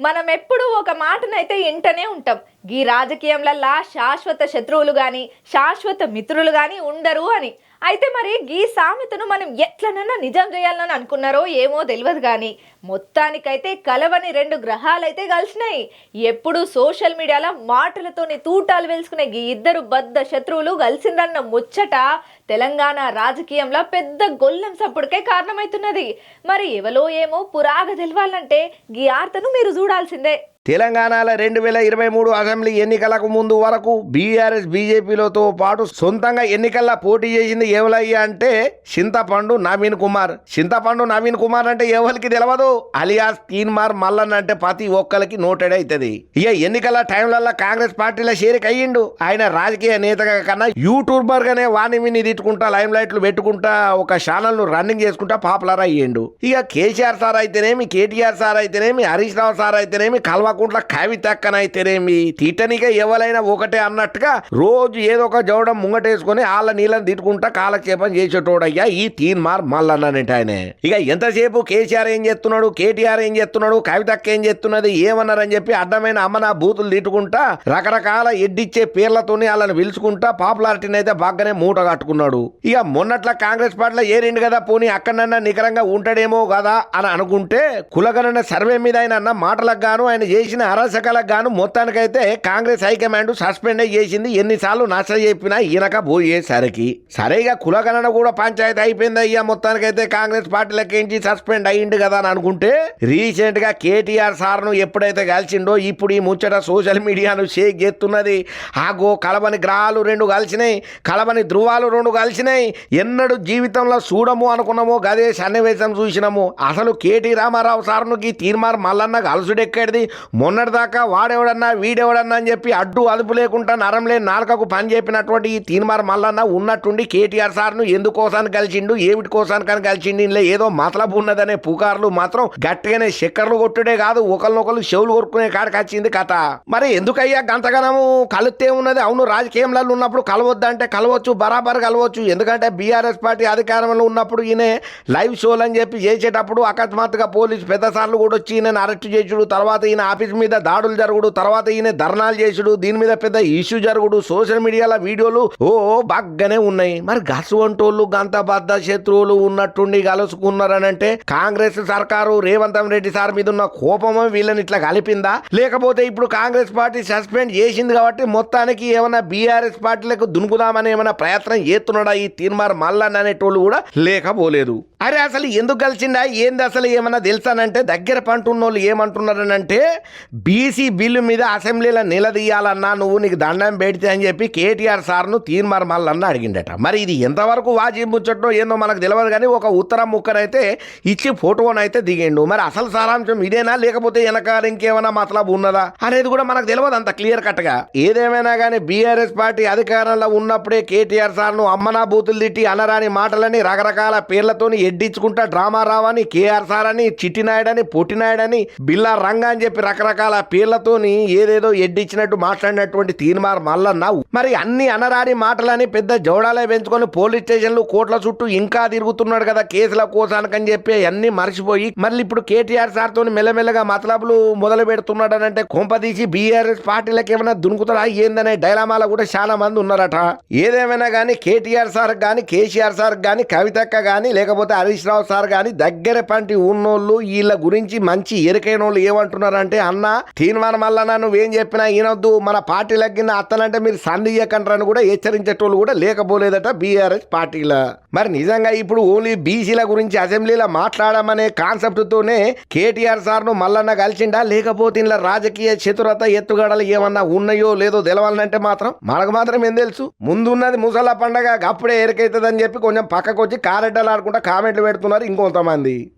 మనం ఎప్పుడూ ఒక మాటనైతే ఇంటనే ఉంటాం. గీ రాజకీయంలల్లా శాశ్వత శత్రువులు కానీ శాశ్వత మిత్రులు కానీ ఉండరు అని. అయితే మరి గీ సామెతను మనం ఎట్లనన్నా నిజం చేయాలని అనుకున్నారో ఏమో తెలియదు కానీ మొత్తానికైతే కలవని రెండు గ్రహాలైతే కలిసినాయి. ఎప్పుడు సోషల్ మీడియాలో మాటలతోని తూటాలు వెలుసుకునే గీ ఇద్దరు బద్ద శత్రువులు కలిసిందన్న ముచ్చట తెలంగాణ రాజకీయంలో పెద్ద గొల్లం సప్పుడుకే కారణమవుతున్నది మరి ఎవలో ఏమో పురాగ తెలవాలంటే గీ ఆర్తను మీరు చూడాల్సిందే. తెలంగాణలో రెండు వేల ఇరవై మూడు అసెంబ్లీ ఎన్నికలకు ముందు వరకు బీఆర్ఎస్ బీజేపీలతో పాటు సొంతంగా ఎన్నికల్లో పోటీ చేసింది ఏవలయ్య అంటే చింతపండు నవీన్ కుమార్. చింతపండు నవీన్ కుమార్ అంటే ఎవరికి తెలియదు అలియాస్ తీన్మార్ మల్లన్ అంటే ప్రతి ఒక్కరికి నోటెడ్ అవుతుంది ఇక ఎన్నికల టైంలలో కాంగ్రెస్ పార్టీలో చేరిక అయ్యిండు ఆయన రాజకీయ నేతగా కన్నా యూట్యూబర్ గానే వాణి విని తిట్టుకుంటా లైమ్ లైట్లు పెట్టుకుంటా ఒక ఛానల్ను రన్నింగ్ చేసుకుంటా పాపులర్ అయ్యిండు. ఇక కేసీఆర్ సార్ అయితేనేమి కేటీఆర్ సార్ అయితేనేమి హరీష్ రావు సార్ అయితేనేమి పాకుంట్ల కావి తక్కనైతేనేమి తీటనిగా ఎవరైనా ఒకటే అన్నట్టుగా రోజు ఏదో ఒక జవడం ముంగటేసుకొని ఆళ్ళ నీళ్ళని తిట్టుకుంటా కాలక్షేపం చేసేటోడయ్యా ఈ తీన్మార్ మల్లన్ననేట ఆయన. ఇక ఎంతసేపు కేసీఆర్ ఏం చేస్తున్నాడు కేటీఆర్ ఏం చేస్తున్నాడు కవితక్క ఏం చేస్తున్నది ఏమన్నారని చెప్పి అడ్డమైన అమ్మన బూతులు తిట్టుకుంటా రకరకాల ఎడ్డిచ్చే పేర్లతోని వాళ్ళని పిలుచుకుంటా పాపులారిటీని అయితే బాగానే మూట కట్టుకున్నాడు. ఇక మొన్నట్ల కాంగ్రెస్ పార్టీలో ఏరిండు కదా పోనీ అక్కడన్నా నికరంగా ఉంటాడేమో కదా అని అనుకుంటే కులగణన సర్వే మీద ఆయన అన్న మాటలకు గాను ఆయన చేసిన అరాచకాలకు గాను మొత్తానికైతే కాంగ్రెస్ హైకమాండ్ సస్పెండ్ చేసింది. ఎన్నిసార్లు నష్ట చెప్పినా ఈయనక పోయేసరికి. సరేగా కులగణన కూడా పంచాయతీ అయిపోయింది అయ్యా. మొత్తానికైతే కాంగ్రెస్ పార్టీలకేంచి సస్పెండ్ అయ్యిండు కదా అని అనుకుంటే రీసెంట్గా కేటీఆర్ సార్ను ఎప్పుడైతే కలిసిండో ఇప్పుడు ఈ ముచ్చట సోషల్ మీడియాను షేక్ చేస్తున్నది. ఆగో కలబని గ్రహాలు రెండు కలిసినాయి. కలబని ధృవాలు రెండు కలిసినాయి. ఎన్నడూ జీవితంలో చూడము అనుకున్నామో గదే సన్నివేశం చూసినాము. అసలు కేటీ రామారావు సార్ను ఈ తీర్మార్ మల్లన్న కలుసుడెక్కడిది మొన్నటిదాకా వాడెవడన్నా వీడెవడన్నా అని చెప్పి అడ్డు అదుపు లేకుండా నరం లేని నాలుకకు పని చెప్పినటువంటి ఈ తీర్మార్ మల్లన్న ఉన్నట్టుండి కేటీఆర్ సార్ను ఎందుకోసానికి కలిసిండు ఏమిటి కోసానికని కలిసిండు ఇందులో ఏదో మతలబు ఉన్నదనే పుకార్లు మాత్రం గట్టిగానే చక్కర్లు కొట్టుడే కాదు ఒకరినొకరు చెవులు కొరుకునే కాడికి వచ్చింది కథ. మరి ఎందుకయ్యా గంతగనము కలిస్తే ఉన్నది? అవును రాజకీయంలో ఉన్నప్పుడు కలవద్దంటే కలవచ్చు బరాబర్ కలవచ్చు. ఎందుకంటే బీఆర్ఎస్ పార్టీ అధికారంలో ఉన్నప్పుడు ఈయన లైవ్ షోలు అని చెప్పి చేసేటప్పుడు అకస్మాత్తుగా పోలీసు పెద్ద సార్లు కూడా వచ్చి ఈయన అరెస్ట్ చేసుడు తర్వాత ఈయన ఆఫీస్ మీద దాడులు జరుగుడు తర్వాత ఈయన ధర్నాలు చేసుడు దీని మీద పెద్ద ఇష్యూ జరుగుడు సోషల్ మీడియాలో వీడియోలు ఓ బాగానే ఉన్నాయి. మరి గసువంటోళ్ళు గంత బద్ద శత్రువులు ఉన్నట్టుండి కలుసుకున్నారనంటే కాంగ్రెస్ సర్కారు రేవంత్ రెడ్డి సార్ మీద ఉన్న కోపమో వీళ్ళని ఇట్లా కలిపిందా? లేకపోతే ఇప్పుడు కాంగ్రెస్ పార్టీ సస్పెండ్ చేసింది కాబట్టి మొత్తానికి ఏమైనా బీఆర్ఎస్ పార్టీలకు దునుకుదామని ఏమైనా ప్రయత్నం చేస్తున్నాడా ఈ తీర్మార్ మల్లన్ అనేటోళ్ళు కూడా లేకపోలేదు. అరే అసలు ఎందుకు కలిసిందా? ఏంది అసలు ఏమన్నా తెలుసానంటే దగ్గర పంటున్నోళ్ళు ఏమంటున్నారనంటే బీసీ బిల్లు మీద అసెంబ్లీలో నిలదీయాలన్నా నువ్వు నీకు దండం పెడితే అని చెప్పి కేటీఆర్ సార్ను తీర్మార్ మల్లన్న అడిగిండట. మరి ఇది ఎంతవరకు వాజీ ముచ్చటో ఏందో మనకు తెలియదు కానీ ఒక ఉత్తరం ముక్కనైతే ఇచ్చి ఫోటోనైతే దిగిండు. మరి అసలు సారాంశం ఇదేనా? లేకపోతే వెనకాల ఇంకేమైనా మతలబు ఉన్నదా? అనేది కూడా మనకు తెలియదు అంత క్లియర్ కట్గా. ఏదేమైనా కానీ బీఆర్ఎస్ పార్టీ అధికారంలో ఉన్నప్పుడే కేటీఆర్ సార్ను అమ్మనా బూతులు తిట్టి అనరాని మాటలని రకరకాల పేర్లతోని ఎడ్డించుకుంటా డ్రామా రావని కేఆర్ సార్ అని చిట్టినాయుడు అని పొట్టినాయుడు అని బిల్లా రంగా అని చెప్పి రకరకాల పేర్లతోని ఏదేదో ఎడ్డిచ్చినట్టు మాట్లాడినటువంటి తీర్మార్ మల్లన్న. మరి అన్ని అనరాని మాటలని పెద్ద జోడాలే పెంచుకొని పోలీస్ స్టేషన్లు కోట్ల చుట్టూ ఇంకా తిరుగుతున్నాడు కదా కేసుల కోసానికని చెప్పి అన్ని మర్చిపోయి మళ్ళీ ఇప్పుడు కేటీఆర్ సార్ తోని మెల్లమెల్లగా మతలబులు మొదలు పెడుతున్నాడు అంటే కొంపదీసి బీఆర్ఎస్ పార్టీలకు ఏమైనా దునుకుతాడా ఏందనే డైలామాలో కూడా చాలా మంది ఉన్నారట. ఏదేమైనా కానీ కేటీఆర్ సార్ కానీ కేసీఆర్ సార్ కానీ కవితక్క కానీ లేకపోతే హరీష్ రావు సార్ కానీ దగ్గర పంటి ఉన్నోళ్ళు వీళ్ళ గురించి మంచి ఎరికైన వాళ్ళు ఏమంటున్నారంటే అన్న తీర్మానం వల్ల నువ్వేం చెప్పినా ఈనొద్దు. మన పార్టీ లగ్గిన అత్తనంటే మీరు సందియ్యకంటారని కూడా హెచ్చరించేటోళ్ళు కూడా లేకపోలేదట బీఆర్ఎస్ పార్టీల. మరి నిజంగా ఇప్పుడు ఓన్లీ బీసీల గురించి అసెంబ్లీలో మాట్లాడమనే కాన్సెప్ట్ తోనే కేటీఆర్ సార్ను మల్లన్న కలిసిండా? లేకపోతే ఇలా రాజకీయ చతురత ఎత్తుగడలు ఏమన్నా ఉన్నాయో లేదో తెలవాలంటే మాత్రం మనకు మాత్రం ఏం తెలుసు. ముందున్నది ముసలా పండగ అప్పుడే ఎరికైతుందని చెప్పి కొంచెం పక్కకు వచ్చి కారెడ్డలు ఆడుకుంటా కామెంట్లు పెడుతున్నారు ఇంకొంతమంది.